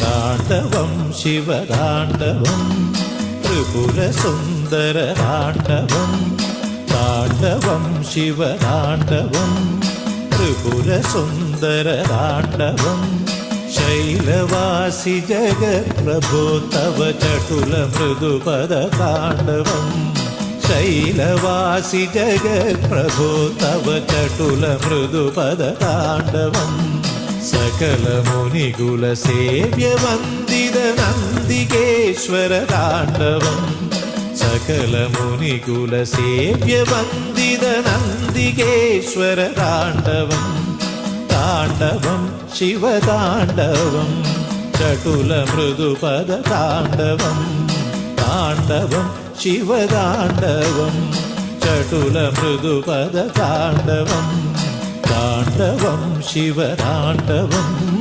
താണ്ഡവം ശിവതാണ്ഡവം ത്രിപുരസുന്ദര താണ്ഡവം താണ്ഡവം ശിവതാണ്ഡവം ത്രിപുരസുന്ദര താണ്ഡവം ശൈലവാസി ജഗപ്രഭോ തവ ചടുല മൃദുപദ താണ്ഡവം ശൈലവാസി ജഗപ്രഭോ തവ ചടുല മൃദുപദ താണ്ഡവം സകല മുനികുല സേവ്യ വന്ദിത നന്ദികേശ്വര താണ്ഡവം. സകല മുനികുല സേവ്യ വന്ദിത നന്ദികേശ്വര താണ്ഡവം. താണ്ഡവം ശിവതാണ്ഡവം. ചടുല മൃദുപദ താണ്ഡവം. താണ്ഡവം ശിവതാണ്ഡവം. ചടുല മൃദുപദ താണ്ഡവം. താണ്ഡവം ശിവതാണ്ഡവം.